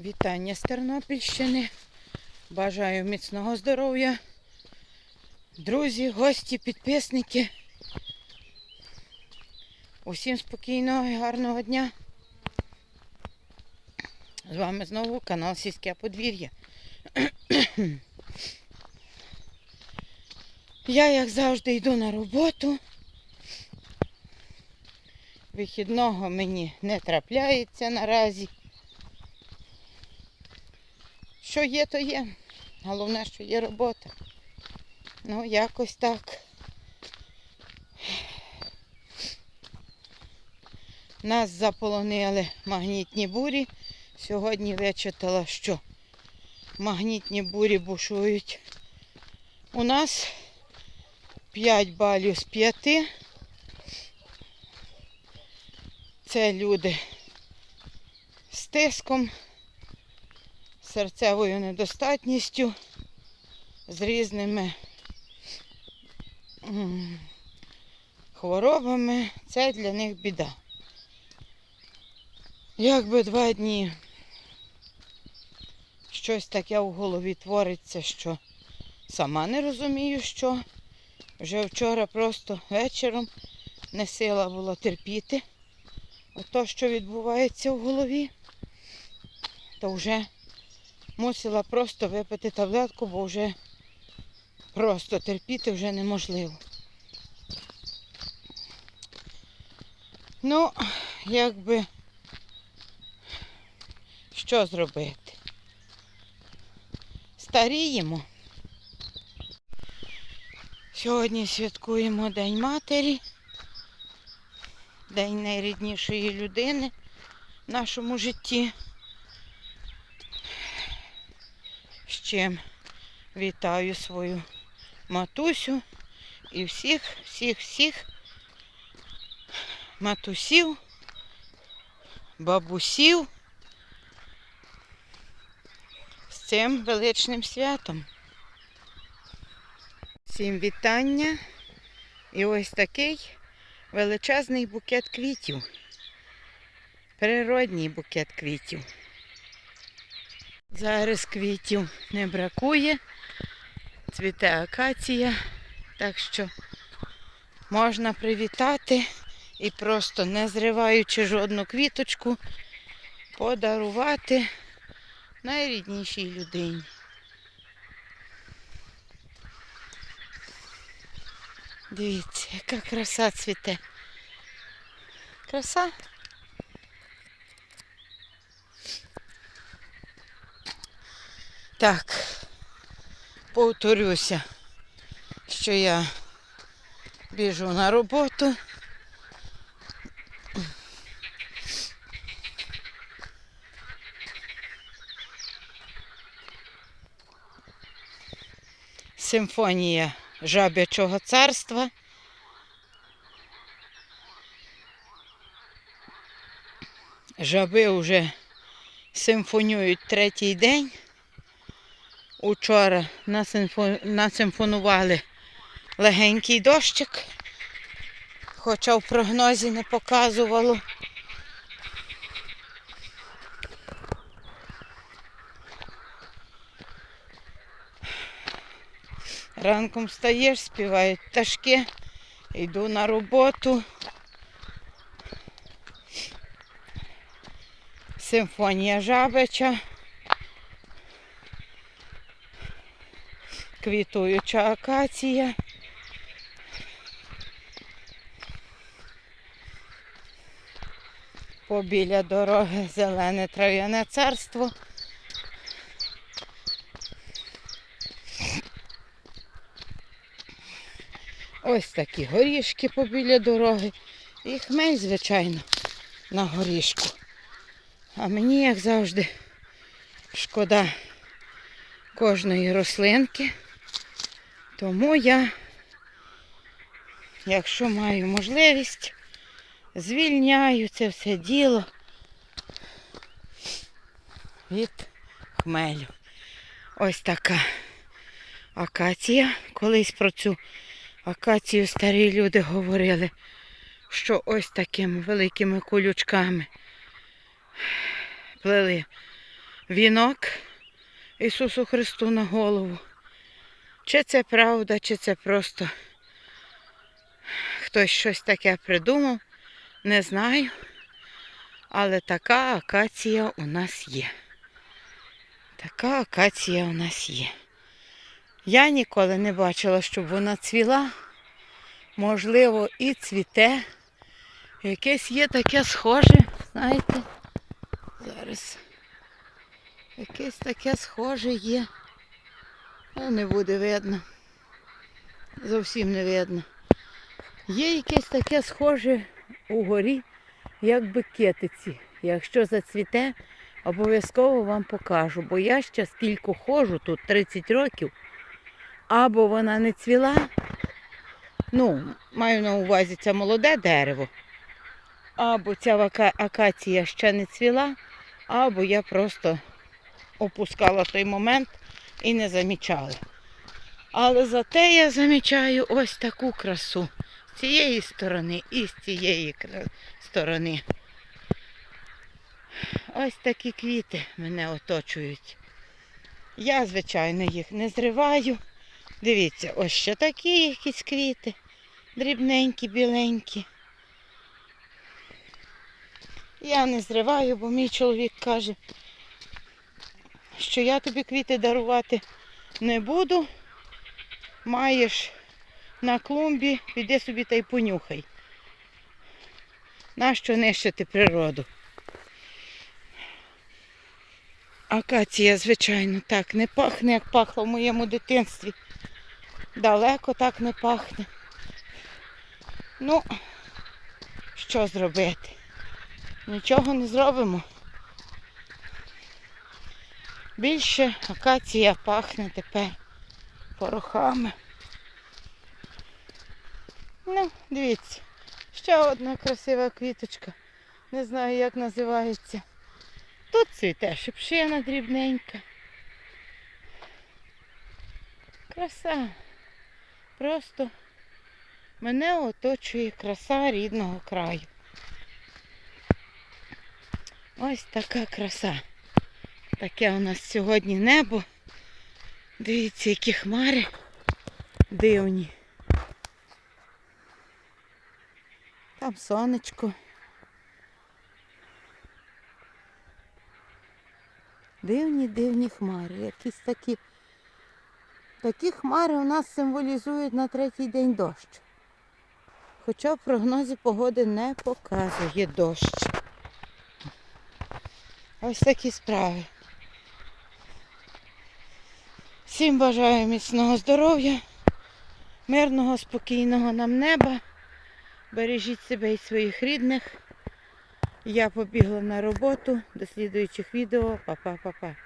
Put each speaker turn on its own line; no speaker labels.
Вітання з Тернопільщини. Бажаю міцного здоров'я. Друзі, гості, підписники. Усім спокійного і гарного дня. З вами знову канал Сільське подвір'я. Я, як завжди, йду на роботу. Вихідного мені не трапляється наразі. Що є, то є. Головне, що є робота. Ну, якось так. Нас заполонили магнітні бурі. Сьогодні вичитала, що магнітні бурі бушують. У нас 5 балів з 5. Це люди з тиском серцевою недостатністю, з різними хворобами. Це для них біда. Якби два дні щось таке в голові твориться, що сама не розумію, що вже вчора просто вечором не сила було терпіти. Ото, що відбувається в голові, то вже мусила просто випити таблетку, бо вже просто терпіти вже неможливо. Ну, якби що зробити? Старіємо. Сьогодні святкуємо День Матері, День найріднішої людини в нашому житті. з чим вітаю свою матусю і всіх, всіх, всіх матусів, бабусів з цим величним святом. Всім вітання. І ось такий величезний букет квітів. Природній букет квітів. Зараз квітів не бракує. Цвіте акація. Так що можна привітати і просто не зриваючи жодну квіточку, подарувати найріднішій людині. Дивіться, яка краса цвіте. Краса. Так, повторюся, що я біжу на роботу. Симфонія жабячого царства. Жаби вже симфонюють третій день. Учора насимфо- насимфонували легенький дощик, хоча в прогнозі не показувало. Ранком встаєш, співають пташки, йду на роботу. Симфонія жабича. Квітуюча акація. Побіля дороги зелене трав'яне царство. Ось такі горішки побіля дороги. І хмель, звичайно, на горішку. А мені, як завжди, шкода кожної рослинки. Тому я, якщо маю можливість, звільняю це все діло від хмелю. Ось така акація. Колись про цю акацію старі люди говорили, що ось такими великими колючками плели вінок Ісусу Христу на голову. Чи це правда, чи це просто хтось щось таке придумав, не знаю. Але така акація у нас є. Така акація у нас є. Я ніколи не бачила, щоб вона цвіла. Можливо, і цвіте. Якесь є таке схоже, знаєте, зараз. Якесь таке схоже є. Ну, не буде видно. Зовсім не видно. Є якесь таке схоже угорі, як би кетиці. Якщо зацвіте, обов'язково вам покажу. Бо я ще скільки ходжу, тут 30 років, або вона не цвіла. Ну, маю на увазі це молоде дерево. Або ця акація ще не цвіла, або я просто опускала той момент і не замічала. Але зате я замічаю ось таку красу з цієї сторони і з цієї сторони. Ось такі квіти мене оточують. Я, звичайно, їх не зриваю. Дивіться, ось ще такі якісь квіти. Дрібненькі, біленькі. Я не зриваю, бо мій чоловік каже, що я тобі квіти дарувати не буду. Маєш на клумбі, піди собі та й понюхай. Нащо нищити природу? Акація, звичайно, так не пахне, як пахло в моєму дитинстві. Далеко так не пахне. Ну, що зробити? Нічого не зробимо. Більше акація пахне тепер порохами. Ну, дивіться, ще одна красива квіточка. Не знаю, як називається. Тут цвіте шипшина дрібненька. Краса. Просто мене оточує краса рідного краю. Ось така краса. Таке у нас сьогодні небо. Дивіться, які хмари дивні. Там сонечко. Дивні, дивні хмари. Якісь такі. Такі хмари у нас символізують на третій день дощ. Хоча в прогнозі погоди не показує дощ. Ось такі справи. Всім бажаю міцного здоров'я, мирного, спокійного нам неба. Бережіть себе і своїх рідних. Я побігла на роботу. До слідуючих відео. Па-па-па-па.